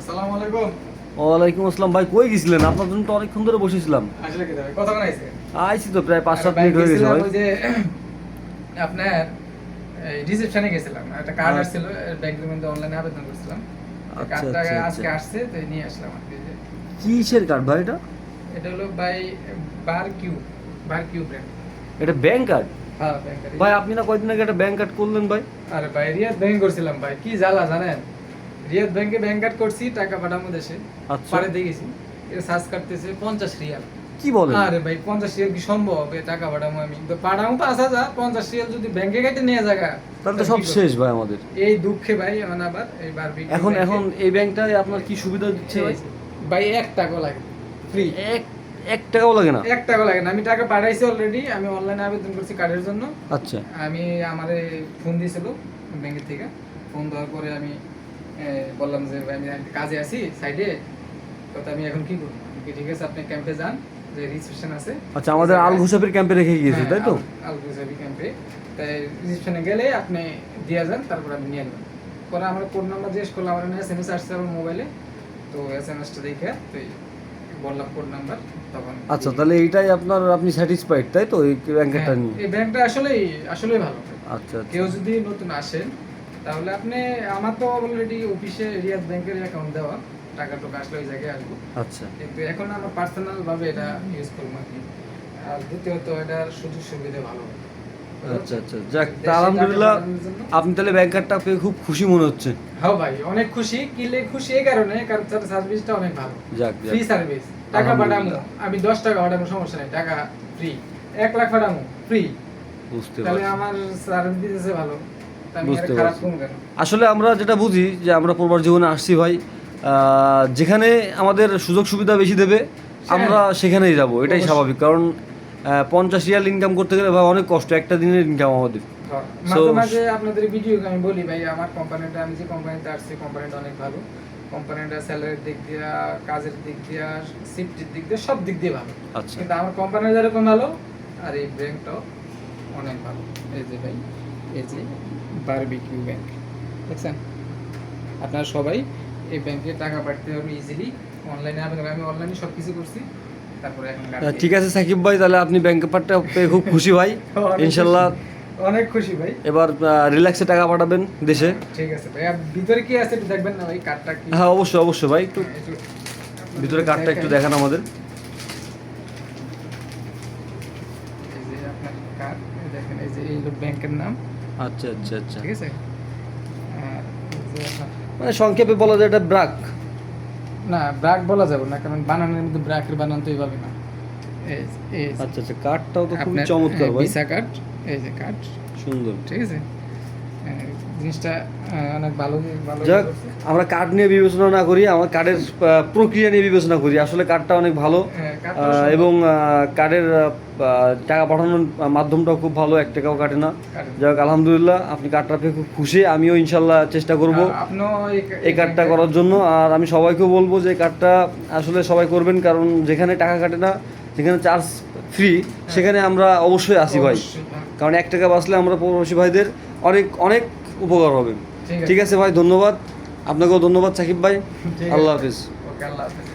আসসালামু আলাইকুম। ওয়ালাইকুম আসসালাম। ভাই কই গেছিলেন? আপনার জন্য তো অনেকক্ষণ ধরে বসেছিলাম। আসলে কি ভাই কতক্ষণ আইছে আইছি তো প্রায় পাঁচ সাত ভাই, মিনিট হয়ে গেছে ভাই। ওই যে আপনার রিসেপশনে গেছিলাম। একটা কার্ড আচ্ছা। আসছিল ব্যাংকের মধ্যে অনলাইনে আবেদন করছিলাম। আচ্ছা, কার্ডটা আচ্ছা, আজকে আচ্ছা। আসছে তো নিয়ে আসলাম আর কি। যে। কিসের কার্ড ভাই এটা? এটা হলো by bar Q bar Q brand এটা ব্যাংক কার্ড হ্যাঁ ব্যাংকের ভাই আপনি না কয়দিন আগে একটা ব্যাংক কার্ড করলেন ভাই? আরে ভাই রিয়াদ ব্যাংক করছিলাম ভাই কি জ্বালা জানেন? রিয়াদ ব্যাংকে ব্যাংক কার্ড করছি টাকা পাঠাবো দেশে। আচ্ছা। পারে দিয়ে গেছি। এটা সার্চ কাটতেছে পঞ্চাশ রিয়াল। কি বলেন? আরে ভাই পঞ্চাশ রিয়াল কি সম্ভব? টাকা পাঠাবো আমি। তো পাঠাবো পাঁচ হাজার পঞ্চাশ রিয়াল যদি ব্যাংকে কেটে নিয়ে জায়গা তাহলে তো সব শেষ ভাই আমাদের। এই দুঃখে ভাই এখন আবার এই বারবি এখন এখন এই ব্যাংকটায় আপনার কি সুবিধা দিচ্ছে? ভাই এক টাকা লাগে। ফ্রি এক এক টাকাও লাগে না? এক টাকা লাগে না। আমি টাকা পাঠাইছি অলরেডি আমি অনলাইনে আবেদন করছি কার্ডের জন্য। আচ্ছা। আমি আমারে ফোন দিয়েছিল ব্যাংকের থেকে। ফোন দেওয়ার পরে আমি বললাম যে আমি কাজে আছি সাইডে তো আমি এখন কি করব? ঠিক আছে আপনি ক্যাম্পে যান যে রিসেপশন আছে। আচ্ছা আমাদের আল ঘুসাফির ক্যাম্পে রেখে গিয়েছে তাই তো? আল আলগুজাবি ক্যাম্পে তাই রিসেপশনে গেলে আপনি দিয়ে যান তারপর আমি নিয়ে নেবেন। পরে আমার কোড নাম্বার জিজ্ঞেস করলাম আমার এস এম এস আসছে আমার মোবাইলে তো এস এম এসটা দেখে তো বললাম কোড নাম্বার তখন আচ্ছা তাহলে এইটাই আপনার আপনি স্যাটিসফাইড তাই তো এই ব্যাংক কার্ডটা হ্যাঁ, নিয়ে? এই ব্যাংকটা আসলেই আসলেই ভালো। আচ্ছা আচ্ছা। কেউ যদি নতুন আসেন তাহলে আপনি আমার তো অলরেডি অফিসে রিয়াদ ব্যাংকের অ্যাকাউন্ট দেওয়া টাকা টোকা আসলে ওই জায়গায় আসব। আচ্ছা। কিন্তু এখন আমার পার্সোনাল ভাবে এটা ইউজ করব আর কি। আর দ্বিতীয়ত এটার সুযোগ সুবিধা ভালো আচ্ছা আচ্ছা। যাক আলহামদুলিল্লাহ টাকা পাঠানোর জন্য- আপনি তাহলে ব্যাংক কার্ডটা পেয়ে খুব খুশি মনে হচ্ছে। হ্যাঁ ভাই অনেক খুশি। কিলে খুশি এই কারণে কারণ তার সার্ভিসটা অনেক ভালো। যাক ফ্রি সার্ভিস টাকা পাঠামো। আমি দশ টাকা পাঠামো সমস্যা নেই। টাকা ফ্রি লাখ পাঠামো ফ্রি বুঝতে তাহলে আমার সার্ভিস দিতেছে ভালো। বুঝতে পারছি। আসলে আমরা যেটা বুঝি যে আমরা পরিবার জীবনে আসছি ভাই যেখানে আমাদের সুযোগ সুবিধা বেশি দেবে আমরা সেখানেই যাব এটাই স্বাভাবিক। কারণ পঞ্চাশ রিয়াল ইনকাম করতে গেলে ভাই অনেক কষ্ট একটা দিনের ইনকাম আমাদের। মাঝে মাঝে আপনাদের ভিডিও আমি বলি ভাই আমার কোম্পানিটা আমি যে কোম্পানিতে আসছি কোম্পানিটা অনেক ভালো। কোম্পানিটা স্যালারির দিক দিয়ে কাজের দিক দিয়ে সিফটির দিক দিয়ে সব দিক দিয়ে ভালো। আচ্ছা। কিন্তু আমার কোম্পানি যেরকম ভালো আর এই ব্যাংকটাও অনেক ভালো। এই যে ভাই এই যে বারবিকিউ ব্যাংক দেখছেন? আপনারা সবাই এই ব্যাংকে টাকা পাঠাতে পারবেন ইজিলি অনলাইনে আবেদন আমি অনলাইনে সব কিছু করছি। তারপরে এখন ঠিক আছে সাকিব ভাই তাহলে আপনি ব্যাংক পার্টটা পেয়ে খুব খুশি ভাই। ইনশাল্লাহ অনেক খুশি ভাই। এবার রিল্যাক্সে টাকা পাঠাবেন দেশে। ঠিক আছে ভাই ভিতরে কি আছে একটু দেখবেন না ভাই কার্ডটা কি? হ্যাঁ অবশ্যই অবশ্যই ভাই একটু একটু ভিতরে কার্ডটা একটু দেখান আমাদের। এই যে আপনার কার্ড দেখেন এই যে এই ব্যাংকের নাম। আচ্ছা আচ্ছা আচ্ছা। ঠিক আছে? আর এই যে আপনার- মানে সংক্ষেপে বলা যায় এটা ব্রাক। না ব্র্যাক বলা যাবে না কারণ বানানোর মধ্যে ব্র্যাকের বানান তো এইভাবে না। আচ্ছা আচ্ছা কাঠটাও তো খুব চমৎকার হ্যাঁ, ভাই। ভিসা কাঠ এই যে কাঠ। সুন্দর। ঠিক আছে? হ্যাঁ, জিনিসটা অনেক ভালো ভালো যাক আমরা কার্ড নিয়ে বিবেচনা না করি আমার কার্ডের প্রক্রিয়া নিয়ে বিবেচনা করি। আসলে কার্ডটা অনেক ভালো। হ্যাঁ। এবং কার্ডের টাকা পাঠানোর মাধ্যমটাও খুব ভালো এক টাকাও কাটে না। যাক আলহামদুলিল্লাহ আপনি কার্ডটা পেয়ে খুব খুশি। আমিও ইনশাল্লাহ চেষ্টা করব এই কার্ডটা করার জন্য। আর আমি সবাইকেও বলব যে কার্ডটা আসলে সবাই করবেন কারণ যেখানে টাকা কাটে না যেখানে চার্জ ফ্রি সেখানে আমরা অবশ্যই আসি ভাই। হ্যাঁ। কারণ এক টাকা বাঁচলে আমরা প্রবাসী ভাইদের অনেক অনেক উপকার হবে। ঠিক আছে। ভাই ধন্যবাদ। আপনাকেও ধন্যবাদ সাকিব ভাই। আল্লাহ হাফিজ। আল্লাহ হাফেজ।